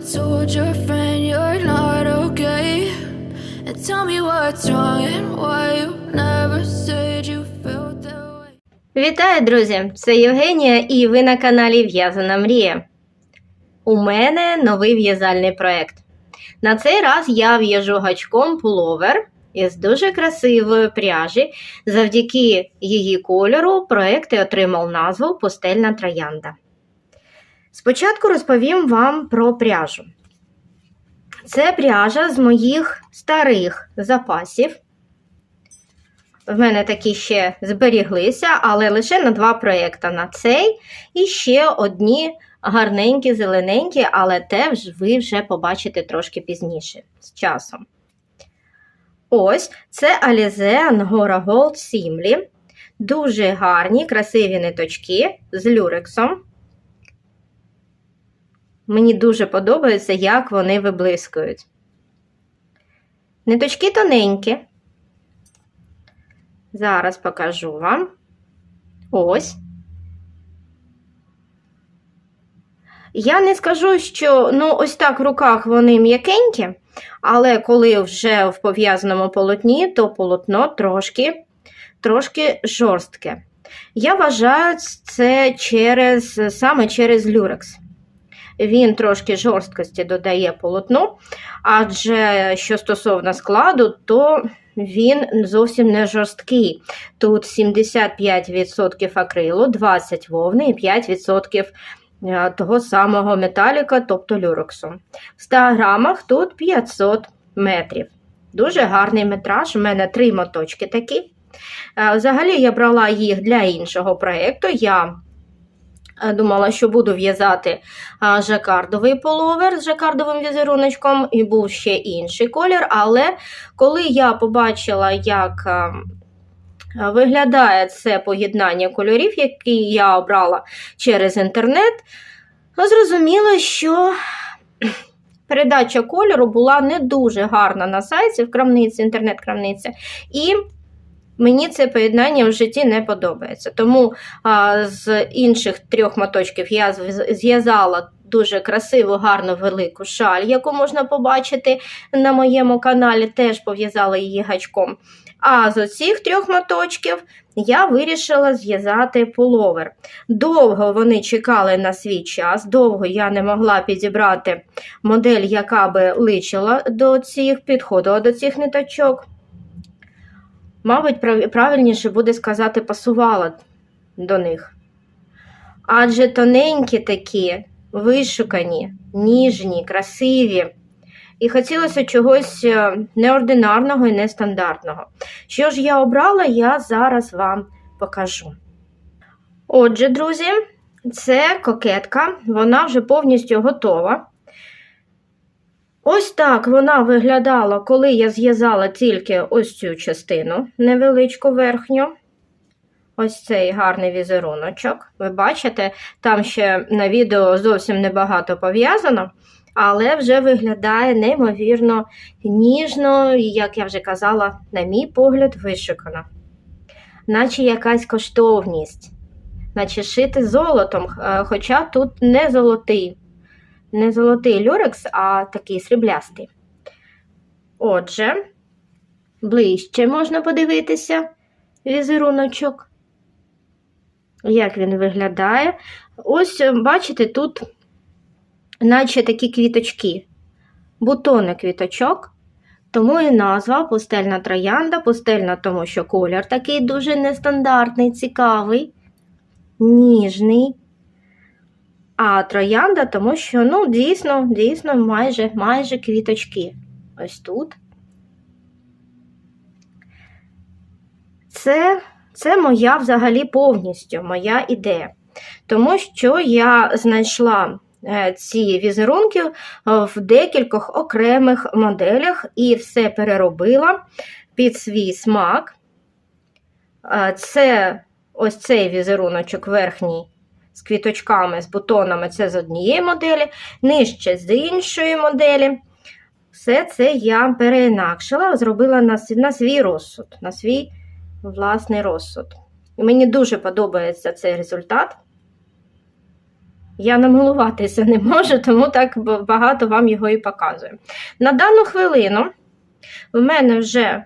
told your friend you're not okay? And tell me what's wrong and why you never said you felt that way. Вітаю, друзі! Це Євгенія, і ви на каналі В'язана Мрія. У мене новий в'язальний проєкт. На цей раз я в'яжу гачком пуловер із дуже красивої пряжі. Завдяки її кольору проєкт і отримав назву Пустельна троянда. Спочатку розповім вам про пряжу. Це пряжа з моїх старих запасів. В мене такі ще зберіглися, але лише на два проєкти на цей і ще одні гарненькі, зелененькі, але теж ви вже побачите трошки пізніше з часом. Ось це Alize Angora Gold Simli. Дуже гарні, красиві ниточки з люрексом. Мені дуже подобається, як вони виблискують. Ниточки тоненькі. Зараз покажу вам. Ось. Я не скажу, що ну, ось так в руках вони м'якенькі, але коли вже в пов'язаному полотні, то полотно трошки, трошки жорстке. Я вважаю це через, саме через люрекс. Він трошки жорсткості додає полотну, адже що стосовно складу, то він зовсім не жорсткий. Тут 75% акрилу, 20 вовни і 5% е, того самого металіка, тобто люрексу. В 100 грамах тут 500 метрів. Дуже гарний метраж. У мене три моточки такі. Е, Взагалі я брала їх для іншого проєкту. Я думала, що буду в'язати жакардовий половер з жакардовим візеруночком, і був ще інший колір. Але коли я побачила, як а, виглядає це поєднання кольорів, які я обрала через інтернет, зрозуміла, що передача кольору була не дуже гарна на сайті в крамниці, інтернет-крамниці. І Мені це поєднання в житті не подобається. Тому а, з інших трьох моточків я зв'язала дуже красиву, гарну велику шаль, яку можна побачити на моєму каналі, теж пов'язала її гачком. А з оцих трьох моточків я вирішила зв'язати пуловер. Довго вони чекали на свій час, довго я не могла підібрати модель, яка би личила до цих, підходила до цих ниточок. Мабуть, правильніше буде сказати, пасувала до них. Адже тоненькі такі, вишукані, ніжні, красиві. І хотілося чогось е, неординарного і нестандартного. Що ж я обрала, я зараз вам покажу. Отже, друзі, це кокетка, вона вже повністю готова. Ось так вона виглядала, коли я зв'язала тільки ось цю частину невеличку верхню. Ось цей гарний візеруночок. Ви бачите, там ще на відео зовсім небагато пов'язано, але вже виглядає неймовірно ніжно, і, як я вже казала, на мій погляд, вишукано. Наче якась коштовність, наче шити золотом, е, хоча тут не золотий не золотий люрекс, а такий сріблястий. Отже, ближче можна подивитися візеруночок. Як він виглядає. Ось, бачите, тут, наче такі квіточки, бутони квіточок. Тому і назва пустельна троянда. Пустельна, тому що колір такий дуже нестандартний, цікавий, ніжний. А троянда, тому що, ну, дійсно, дійсно, майже, майже квіточки. Ось тут. Це, це моя взагалі повністю моя ідея. Тому що я знайшла е, ці візерунки е, в декількох окремих моделях і все переробила під свій смак. Е, Це ось цей візеруночок верхній з квіточками, з бутонами це з однієї моделі, нижче з іншої моделі. Все це я переінакшила, зробила на, на свій розсуд, на свій власний розсуд. І мені дуже подобається цей результат. Я намилуватися не можу, тому так багато вам його і показую. На дану хвилину в мене вже,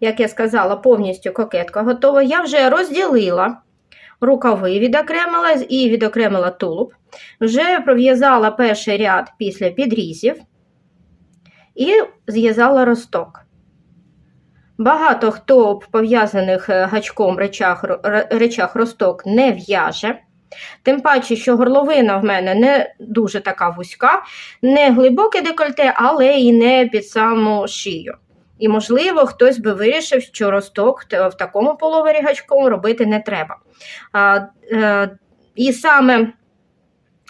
як я сказала, повністю кокетка готова. Я вже розділила рукави, відокремила і відокремила тулуб. Вже пров'язала перший ряд після підрізів і зв'язала росток. Багато хто пов'язаних е, гачком речах, речах росток не в'яже. Тим паче, що горловина в мене не дуже така вузька, не глибоке декольте, але і не під саму шию. І, можливо, хтось би вирішив, що росток в такому половері гачком робити не треба. А, е, і саме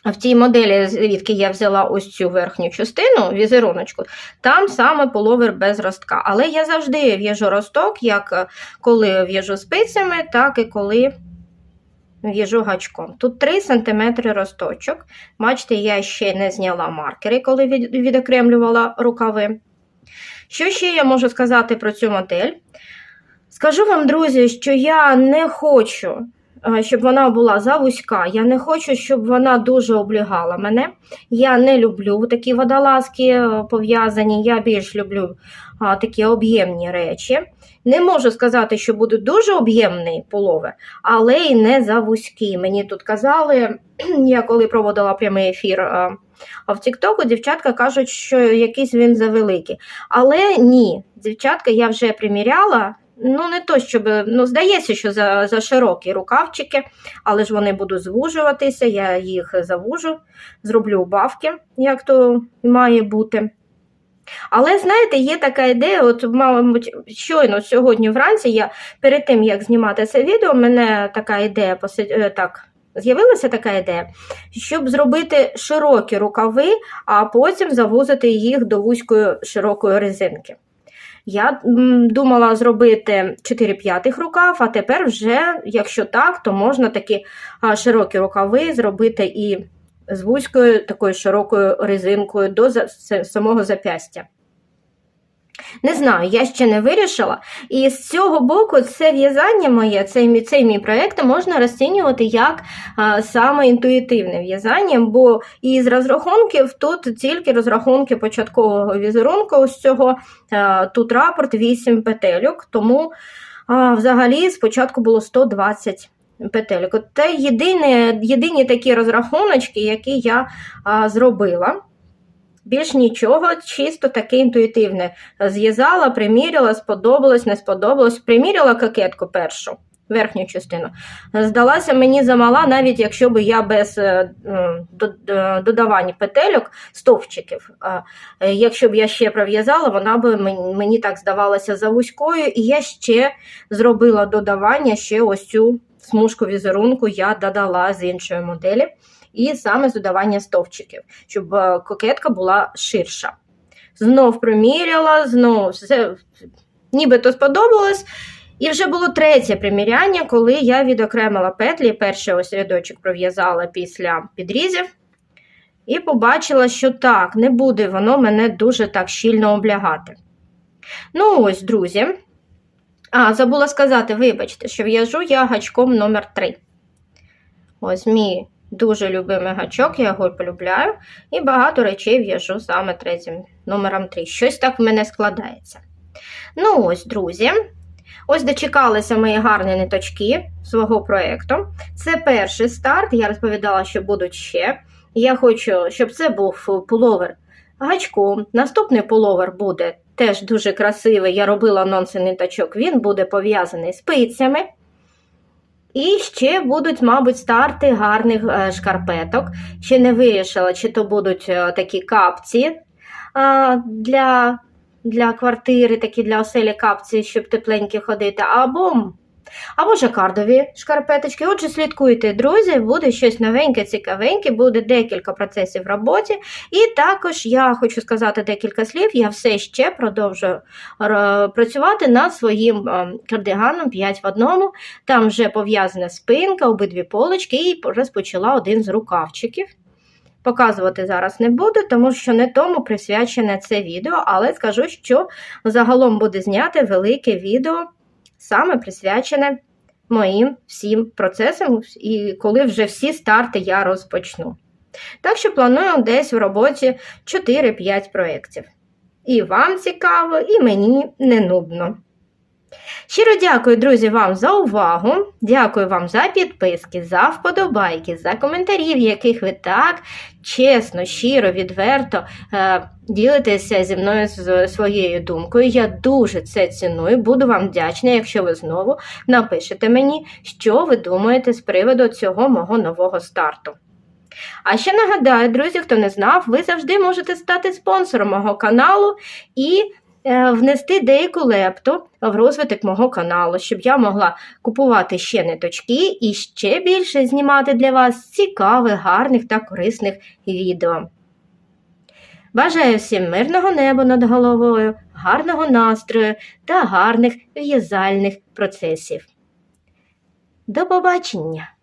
в цій моделі, звідки я взяла ось цю верхню частину, візеруночку, там саме половер без ростка. Але я завжди в'яжу росток, як е, коли в'яжу спицями, так і коли в'яжу гачком. Тут 3 см росточок. Бачите, я ще не зняла маркери, коли відокремлювала рукави. Що ще я можу сказати про цю модель? Скажу вам, друзі, що я не хочу, е, щоб вона була завузька. Я не хочу, щоб вона дуже облягала мене. Я не люблю такі водолазки е, пов'язані. Я більш люблю а, такі об'ємні речі. Не можу сказати, що буде дуже об'ємний половер, але й не завузький. Мені тут казали, я коли проводила прямий ефір а, а в Тіктоку, дівчатка кажуть, що якийсь він завеликий. Але ні, дівчатка, я вже приміряла. Ну, не то, щоб ну, здається, що за, за широкі рукавчики, але ж вони будуть звужуватися, я їх завужу, зроблю убавки, як то має бути. Але знаєте, є така ідея, от, мабуть, щойно сьогодні вранці я перед тим, як знімати це відео, мене така ідея е, так, з'явилася така ідея, щоб зробити широкі рукави, а потім завузити їх до вузької широкої резинки. Я думала зробити 4 п'ятих рукав, а тепер вже, якщо так, то можна такі широкі рукави зробити і з вузькою такою широкою резинкою до самого запястя. Не знаю, я ще не вирішила. І з цього боку це в'язання моє, цей, цей мій проєкт можна розцінювати як а, саме інтуїтивне в'язання, бо із розрахунків тут тільки розрахунки початкового візерунку ось цього. а, тут рапорт 8 петельок, тому а, взагалі спочатку було 120 петельок. Це єдині, єдині такі розрахуночки, які я а, зробила. Більш нічого, чисто таке інтуїтивне. Зв'язала, приміряла, сподобалось, не сподобалось. Приміряла кокетку першу, верхню частину. Здалася мені замала, навіть якщо б я без е, е, додавань петельок, стовпчиків. Е, Якщо б я ще пров'язала, вона б мені так здавалася за вузькою. І я ще зробила додавання, ще ось цю смужку візерунку я додала з іншої моделі. І саме з додавання стовпчиків, щоб е, кокетка була ширша. Знов приміряла, знов все нібито сподобалось. І вже було третє приміряння, коли я відокремила петлі, перший ось рядочок пров'язала після підрізів. І побачила, що так, не буде воно мене дуже так щільно облягати. Ну ось, друзі. А, забула сказати, вибачте, що в'яжу я гачком номер 3 Ось мій дуже любимий гачок, я його полюбляю. І багато речей в'яжу саме третім номером 3. Щось так в мене складається. Ну ось, друзі. Ось дочекалися мої гарні ниточки свого проєкту. Це перший старт. Я розповідала, що будуть ще. Я хочу, щоб це був пуловер гачком. Наступний пуловер буде теж дуже красивий. Я робила анонси ниточок. Він буде пов'язаний спицями. І ще будуть, мабуть, старти гарних е, шкарпеток. Ще не вирішила, чи то будуть е, такі капці е, для, для квартири, такі для оселі капці, щоб тепленькі ходити, або, або жакардові шкарпеточки. Отже, слідкуйте, друзі, буде щось новеньке, цікавеньке, буде декілька процесів в роботі. І також я хочу сказати декілька слів. Я все ще продовжую працювати над своїм е, кардиганом 5 в одному. Там вже пов'язана спинка, обидві полочки, і розпочала один з рукавчиків. Показувати зараз не буду, тому що не тому присвячене це відео, але скажу, що загалом буде зняти велике відео, саме присвячене моїм всім процесам, і коли вже всі старти я розпочну. Так що планую десь в роботі 4-5 проєктів. І вам цікаво, і мені не нудно. Щиро дякую, друзі, вам за увагу. Дякую вам за підписки, за вподобайки, за коментарі, в яких ви так чесно, щиро, відверто е, ділитеся зі мною з своєю думкою. Я дуже це ціную. Буду вам вдячна, якщо ви знову напишете мені, що ви думаєте з приводу цього мого нового старту. А ще нагадаю, друзі, хто не знав, ви завжди можете стати спонсором мого каналу і внести деяку лепту в розвиток мого каналу, щоб я могла купувати ще ниточки і ще більше знімати для вас цікавих, гарних та корисних відео. Бажаю всім мирного неба над головою, гарного настрою та гарних в'язальних процесів. До побачення!